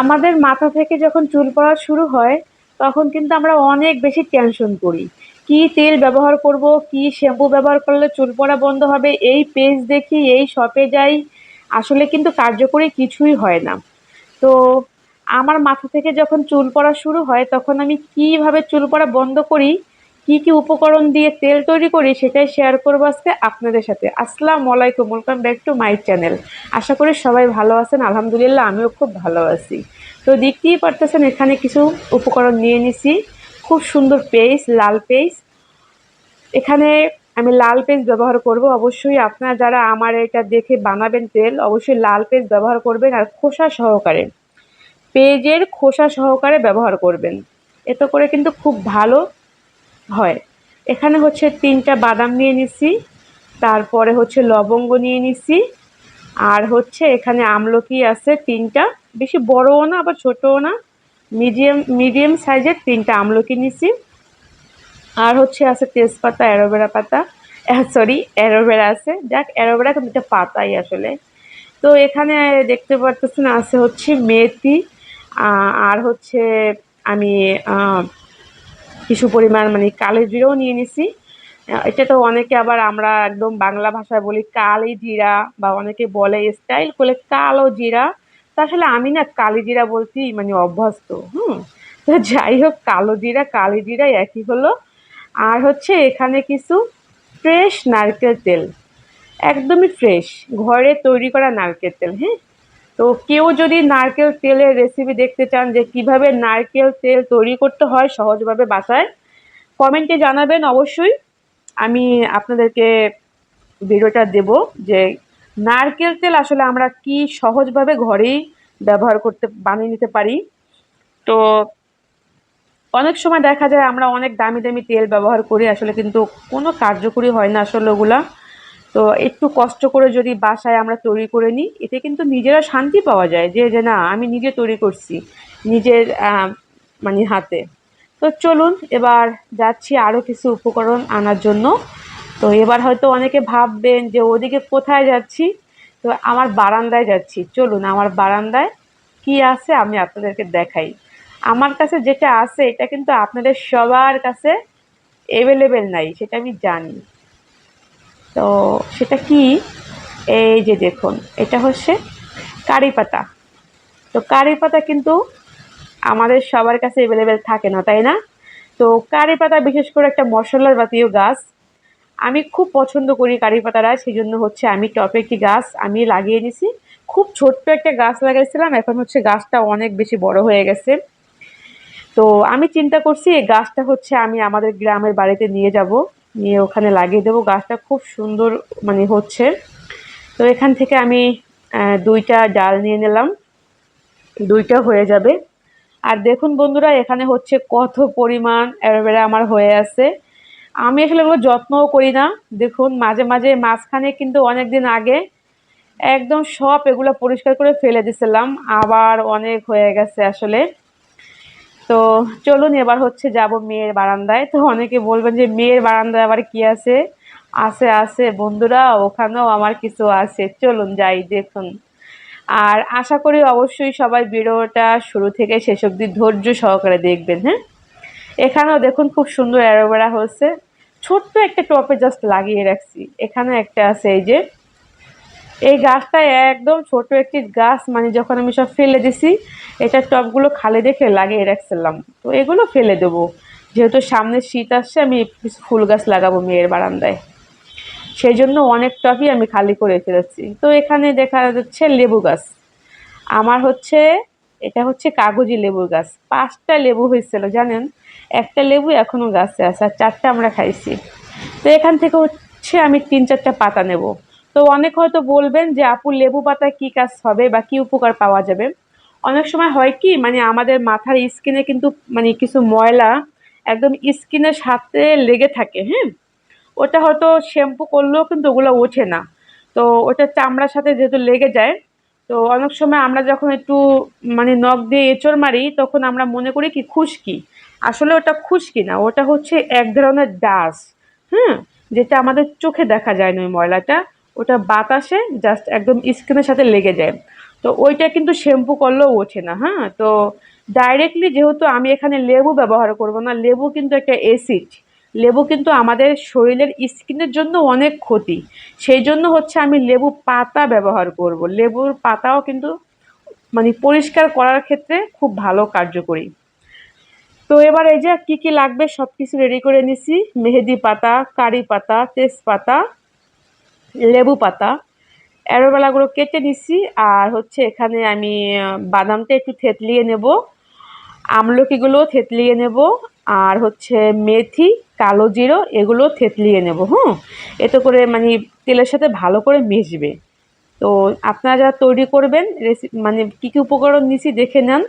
আমাদের মাথা থেকে যখন চুল পড়া শুরু হয়, তখন কিন্তু আমরা অনেক বেশি টেনশন করি। কি তেল ব্যবহার করব, কি শ্যাম্পু ব্যবহার করলে চুল পড়া বন্ধ হবে, এই পেজ দেখি, এই শপে যাই, আসলে কিন্তু কার্যকরী কিছুই হয় না। তো আমার মাথা থেকে যখন চুল পড়া শুরু হয়, তখন আমি কীভাবে চুল পড়া বন্ধ করি কি কি উপকরণ দিয়ে তেল তৈরি করি সেটাই শেয়ার করব আজকে আপনাদের সাথে। আসসালামু আলাইকুম welcome back to my channel আশা করি সবাই ভালো আছেন, আলহামদুলিল্লাহ আমিও খুব ভালো আছি। তো দেখতেই পারতেছেন, এখানে কিছু উপকরণ নিয়ে নিছি। খুব সুন্দর পেস্ট লাল পেস্ট এখানে আমি লাল পেস্ট ব্যবহার করব। অবশ্যই আপনারা যারা আমার এটা দেখে বানাবেন তেল, অবশ্যই লাল পেস্ট ব্যবহার করবেন আর খোসা সহকারে। পেঁয়াজের খোসা সহকারে ব্যবহার করবেন। এতে করে কিন্তু খুব ভালো হয়। এখানে হচ্ছে তিনটা বাদাম নিয়ে নিছি, তারপরে হচ্ছে লবঙ্গ নিয়ে নিছি, আর হচ্ছে এখানে আমলকি আছে তিনটা। বেশি বড়ও না, আবার ছোটও না। মিডিয়াম মিডিয়াম সাইজের তিনটা আমলকি নিছি। আর হচ্ছে আছে তেজপাতা অ্যারোভেরা পাতা। সরি অ্যারোভেরা আছে। যাক অ্যারোভেরা কিন্তু একটা পাতাই আসলে। তো এখানে দেখতে পারতেছেন আছে হচ্ছে মেথি আর হচ্ছে আমি কিছু পরিমাণ মানে কালো জিরাও নিয়ে নিছি। এটা তো অনেকে আবার আমরা একদম বাংলা ভাষায় বলি কালি জিরা বা অনেকে বলে স্টাইল করে কালো জিরা। তা আসলে আমি না কালি জিরা বলছি মানে অভ্যস্ত, হুম। তো যাই হোক, কালো জিরা, কালি জিরা একই হলো। আর হচ্ছে এখানে কিছু ফ্রেশ নারকেল তেল, একদমই ফ্রেশ ঘরে তৈরি করা নারকেল তেল হ্যাঁ। তো কেউ যদি নারকেল তেলের রেসিপি দেখতে চান যে কীভাবে নারকেল তেল তৈরি করতে হয় সহজভাবে বাসায় কমেন্টে জানাবেন। অবশ্যই আমি আপনাদেরকে ভিডিওটা দেব যে নারকেল তেল আসলে আমরা কি সহজভাবে ঘরেই ব্যবহার করতে, বানিয়ে নিতে পারি। তো অনেক সময় দেখা যায় আমরা অনেক দামি দামি তেল ব্যবহার করি, আসলে কিন্তু কোনো কার্যকরী হয় না আসলে ওগুলা। তো একটু কষ্ট করে যদি বাসায় আমরা তৈরি করে নিই, এতে কিন্তু নিজেরা শান্তি পাওয়া যায় যে যে না, আমি নিজে তৈরি করছি, নিজের মানে হাতে। তো চলুন, এবার যাচ্ছি আরও কিছু উপকরণ আনার জন্য। তো এবার হয়তো অনেকে ভাববেন যে, ওদিকে কোথায় যাচ্ছি? তো আমার বারান্দায় যাচ্ছি। চলুন, আমার বারান্দায় কি আছে আমি আপনাদেরকে দেখাই। আমার কাছে যেটা আছে, এটা কিন্তু আপনাদের সবার কাছে অ্যাভেলেবেল নাই, সেটা আমি জানি। তো সেটা কি? এই যে দেখুন, এটা হচ্ছে কারি পাতা। তো কারি পাতা কিন্তু আমাদের সবার কাছে অ্যাভেলেবেল থাকে না, তাই না? তো কারি পাতা, বিশেষ করে একটা মশলার জাতীয় গাছ, আমি খুব পছন্দ করি কারি পাতারা সেই জন্য হচ্ছে আমি টপে একটি গাছ আমি লাগিয়ে নিছি। খুব ছোট্ট একটা গাছ লাগাইছিলাম, এখন হচ্ছে গাছটা অনেক বেশি বড় হয়ে গেছে। তো আমি চিন্তা করছি এই গাছটা হচ্ছে আমি আমাদের গ্রামের বাড়িতে নিয়ে যাব। নিয়ে ওখানে লাগিয়ে দেবো। গাছটা খুব সুন্দর মানে হচ্ছে। তো এখান থেকে আমি দুইটা ডাল নিয়ে নিলাম। দুইটা হয়ে যাবে। আর দেখুন বন্ধুরা, এখানে হচ্ছে কত পরিমাণ অ্যালোভেরা আমার হয়ে আছে। আমি আসলে এগুলো যত্নও করি না। দেখুন, মাঝে মাঝে মাঝখানে কিন্তু অনেক দিন আগে একদম সব এগুলো পরিষ্কার করে ফেলে দিছিলাম। আবার অনেক হয়ে গেছে আসলে। তো চলুন এবার হচ্ছে যাব মেয়ের বারান্দায়। তো অনেকে বলবেন যে, মেয়ের বারান্দায় আবার কি আছে? আছে আছে, বন্ধুরা, ওখানেও আমার কিছু আছে। চলুন যাই, দেখুন। আর আশা করি অবশ্যই সবাই ভিডিওটা শুরু থেকে শেষ অবধি ধৈর্য সহকারে দেখবেন হ্যাঁ? এখানেও দেখুন খুব সুন্দর অ্যারোভেরা হচ্ছে ছোট্ট একটা টপে জাস্ট লাগিয়ে রাখছি। এখানে একটা আছে এই যে এই গাছটা একদম ছোট একটি গাছ মানে যখন আমি সব ফেলে দিছি এটার টপগুলো খালি দেখে লাগিয়ে রাখছিলাম। তো এগুলো ফেলে দেবো। যেহেতু সামনে শীত আসছে, আমি কিছু ফুল গাছ লাগাবো মেয়ের বারান্দায়। সেই জন্য অনেক টপই আমি খালি করে ফেলেছি। তো এখানে দেখা যাচ্ছে লেবু গাছ। আমার হচ্ছে, এটা হচ্ছে কাগজি লেবুর গাছ। পাঁচটা লেবু হয়েছিল, জানেন? একটা লেবু এখনও গাছে আছে, আর চারটা আমরা খাইছি। তো এখান থেকে হচ্ছে আমি তিন চারটা পাতা নেব। তো অনেক হয়তো বলবেন যে, আপু, লেবু পাতা কী কাজ হবে বা কী উপকার পাওয়া যাবে? অনেক সময় হয় কি মানে আমাদের মাথার স্কিনে কিন্তু মানে কিছু ময়লা একদম স্কিনের সাথে লেগে থাকে হ্যাঁ? ওটা হয়তো শ্যাম্পু করলেও কিন্তু ওগুলো ওঠে না। তো ওটা চামড়ার সাথে যেহেতু লেগে যায়, তো অনেক সময় আমরা যখন একটু মানে নখ দিয়ে এঁচড় মারি, তখন আমরা মনে করি কি, খুশকি। আসলে ওটা খুশকি না, ওটা হচ্ছে এক ধরনের ডাস হ্যাঁ? যেটা আমাদের চোখে দেখা যায় না ওই ময়লাটা। ওটা বাতাসে জাস্ট একদম স্কিনের সাথে লেগে যায়। তো ওইটা কিন্তু শ্যাম্পু করলেও ওঠে না হ্যাঁ? তো ডাইরেক্টলি যেহেতু আমি এখানে লেবু ব্যবহার করব না, লেবু কিন্তু একটা অ্যাসিড লেবু কিন্তু আমাদের শরীরের স্কিনের জন্য অনেক ক্ষতি। সেই জন্য হচ্ছে আমি লেবু পাতা ব্যবহার করব। লেবুর পাতাও কিন্তু মানে পরিষ্কার করার ক্ষেত্রে খুব ভালো কার্যকরী। তো এবার এই যে কী কী লাগবে সব কিছু রেডি করে নিছি। মেহেদি পাতা, কারি পাতা, তেজপাতা লেবু পাতা। অ্যারোবেলাগুলো কেটে নিছি, আর হচ্ছে এখানে আমি বাদামটা একটু থেতলিয়ে নেব, আমলকিগুলো থেতলিয়ে নেব, আর হচ্ছে মেথি, কালো জিরো এগুলো থেতলিয়ে নেব, হুম? এতে করে মানে তেলের সাথে ভালো করে মিশবে। তো আপনারা যারা তৈরি করবেন রেসিপি মানে কী কী উপকরণ নিছি দেখে নেন।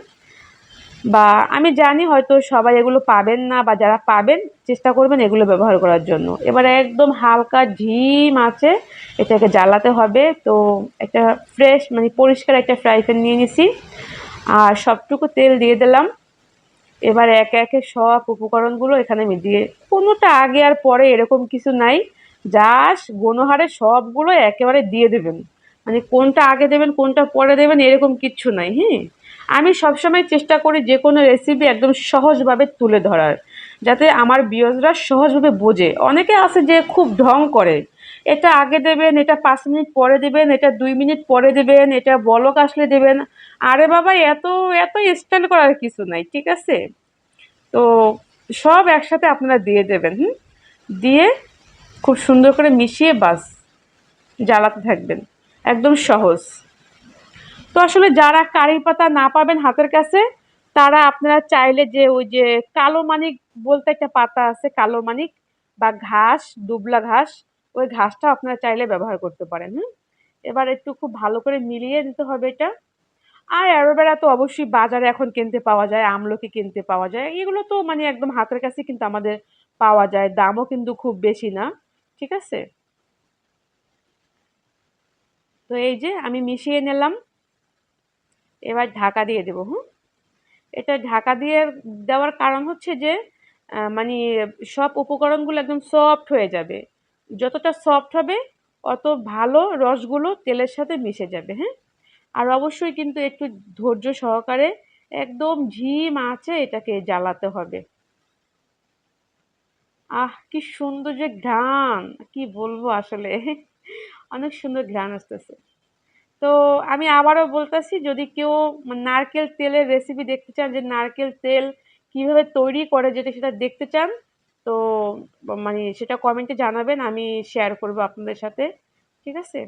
বা আমি জানি হয়তো সবাই এগুলো পাবেন না বা যারা পাবেন, চেষ্টা করবেন এগুলো ব্যবহার করার জন্য। এবার একদম হালকা ঝিম আছে, এটাকে জ্বালাতে হবে। তো একটা ফ্রেশ মানে পরিষ্কার একটা ফ্রাই প্যান নিয়ে নিছি। আর সবটুকু তেল দিয়ে দিলাম। এবার একে একে সব উপকরণগুলো এখানে আমি দিয়ে কোনোটা আগে আর পরে এরকম কিছু নাই। জাস্ট গণহারে সবগুলো একেবারে দিয়ে দেবেন। মানে কোনটা আগে দেবেন, কোনটা পরে দেবেন এরকম কিচ্ছু নাই হ্যাঁ? আমি সবসময় চেষ্টা করি যে কোনো রেসিপি একদম সহজভাবে তুলে ধরার, যাতে আমার বিয়জরা সহজভাবে বোঝে। অনেকে আছে যে খুব ঢং করে। এটা আগে দেবেন, এটা পাঁচ মিনিট পরে দেবেন, এটা দুই মিনিট পরে দেবেন, এটা বলক আসলে দেবেন। আরে বাবা, এত এত স্টাইল করার কিছু নাই, ঠিক আছে? তো সব একসাথে আপনারা দিয়ে দেবেন, হুম? দিয়ে খুব সুন্দর করে মিশিয়ে বাস, জ্বালাতে থাকবেন। একদম সহজ। তো আসলে যারা কারি পাতা না পাবেন হাতের কাছে, তারা আপনারা চাইলে যে ওই যে কালো মানিক বলতে একটা পাতা আছে, কালো মানিক বা ঘাস, দুবলা ঘাস, ওই ঘাসটা আপনারা চাইলে ব্যবহার করতে পারেন, হুম? এবার একটু খুব ভালো করে মিলিয়ে দিতে হবে এটা। আর অ্যারোভেরা তো অবশ্যই বাজারে এখন কিনতে পাওয়া যায়, আমলকি কিনতে পাওয়া যায়, এগুলো তো মানে একদম হাতের কাছে কিন্তু আমাদের পাওয়া যায়, দামও কিন্তু খুব বেশি না, ঠিক আছে? তো এই যে আমি মিশিয়ে নিলাম। এবার ঢাকা দিয়ে দেবো, হুম? এটা ঢাকা দিয়ে দেওয়ার কারণ হচ্ছে যে মানে সব উপকরণগুলো একদম সফট হয়ে যাবে। যতটা সফট হবে, অত ভালো রসগুলো তেলের সাথে মিশে যাবে হ্যাঁ? আর অবশ্যই কিন্তু একটু ধৈর্য সহকারে একদম ঝিম আছে এটাকে জ্বালাতে হবে। আহ, কি সুন্দর যে ঘ্রাণ! কি বলব আসলে? অনেক সুন্দর ঘ্রাণ আসতেছে। তো আমি আবারও বলতেছি, যদি কেউ নারকেল তেলের রেসিপি দেখতে চান, যে নারকেল তেল কীভাবে তৈরি করে যেটা সেটা দেখতে চান, তো মানে সেটা কমেন্টে জানাবেন, আমি শেয়ার করব আপনাদের সাথে, ঠিক আছে?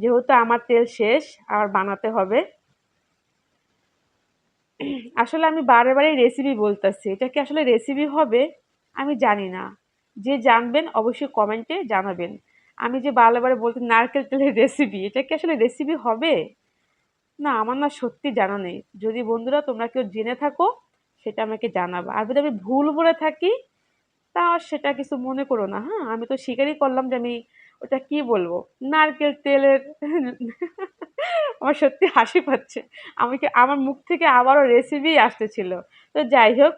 যেহেতু আমার তেল শেষ, আর বানাতে হবে। আসলে আমি বারে বারে রেসিপি বলতেছি, এটা কি আসলে রেসিপি হবে? আমি জানি না। যে জানবেন, অবশ্যই কমেন্টে জানাবেন। আমি যে বারে বারে বলতে নারকেল তেলের রেসিপি এটা কি আসলে রেসিপি হবে? না, আমার না সত্যি জানা নেই। যদি বন্ধুরা তোমরা কেউ জেনে থাকো, সেটা আমাকে জানাবা। আর যদি আমি ভুল বলে থাকি, তা সেটা কিছু মনে করো না হ্যাঁ? আমি তো স্বীকারই করলাম যে আমি ওটা কি বলব? নারকেল তেলের আমার সত্যি হাসি পাচ্ছে। আমাকে আমার মুখ থেকে আবারও রেসিপি আসতেছিল। তো যাই হোক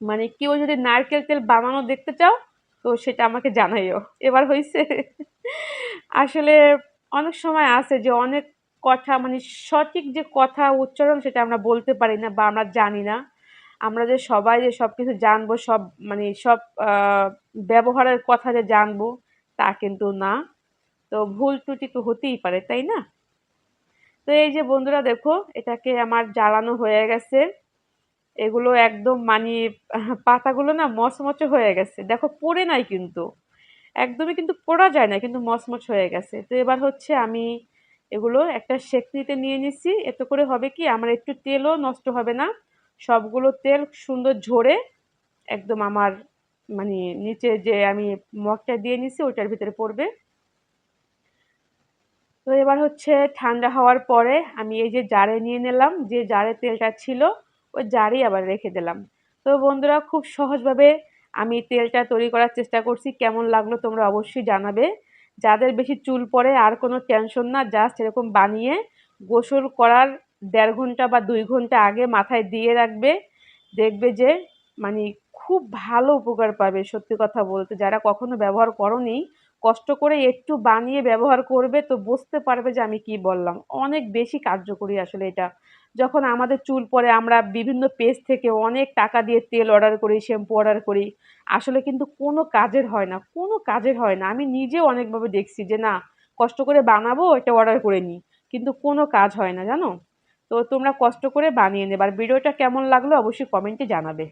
মানে কেউ যদি নারকেল তেল বানানো দেখতে চাও তো সেটা আমাকে জানাইও। এবার হয়েছে আসলে অনেক সময় আছে যে অনেক কথা মানে সঠিক যে কথা উচ্চারণ সেটা আমরা বলতে পারি না বা আমরা জানি না। আমরা যে সবাই যে সব কিছু জানব, সব মানে সব ব্যবহারের কথা যে জানব, তা কিন্তু না। তো ভুল ত্রুটি তো হতেই পারে, তাই না? তো এই যে বন্ধুরা দেখো, এটাকে আমার জ্বালানো হয়ে গেছে। এগুলো একদম মানে পাতাগুলো না মচমচে হয়ে গেছে। দেখো পড়ে নাই কিন্তু। একদমই কিন্তু পড়া যায় না, কিন্তু মচমচ হয়ে গেছে। তো এবার হচ্ছে আমি এগুলো একটা সেকনিতে নিয়ে নিচ্ছি এতে করে হবে কি, আমার একটু তেলও নষ্ট হবে না। সবগুলো তেল সুন্দর ঝরে একদম আমার মানে নিচে যে আমি মগটা দিয়ে নিছি, ওইটার ভিতরে পড়বে। তো এবার হচ্ছে ঠান্ডা হওয়ার পরে আমি এই যে জারে নিয়ে নিলাম। যে জারে তেলটা ছিল ওই জারেই আবার রেখে দিলাম। তো বন্ধুরা, খুব সহজভাবে আমি তেলটা তৈরি করার চেষ্টা করছি। কেমন লাগল তোমরা অবশ্যই জানাবে। যাদের বেশি চুল পড়ে আর কোনো টেনশন না জাস্ট এরকম বানিয়ে গোসল করার দেড় ঘণ্টা বা দুই ঘণ্টা আগে মাথায় দিয়ে রাখবে। দেখবে যে মানে খুব ভালো উপকার পাবে সত্যি কথা বলতে। যারা কখনো ব্যবহার করনি কষ্ট করে একটু বানিয়ে ব্যবহার করবে তো বুঝতে পারবে যে আমি কি বললাম। অনেক বেশি কার্যকরী আসলে এটা। যখন আমাদের চুল পড়ে আমরা বিভিন্ন পেজ থেকে অনেক টাকা দিয়ে তেল অর্ডার করি শ্যাম্পু অর্ডার করি, আসলে কিন্তু কোনো কাজের হয় না। কোনো কাজের হয় না। আমি নিজেও অনেকভাবে দেখছি যে না, কষ্ট করে বানাবো, এটা অর্ডার করে নিই। কিন্তু কোনো কাজ হয় না, জানো? তো তোমরা কষ্ট করে বানিয়ে নেবে। আর ভিডিওটা কেমন লাগল অবশ্যই কমেন্টে জানাবে।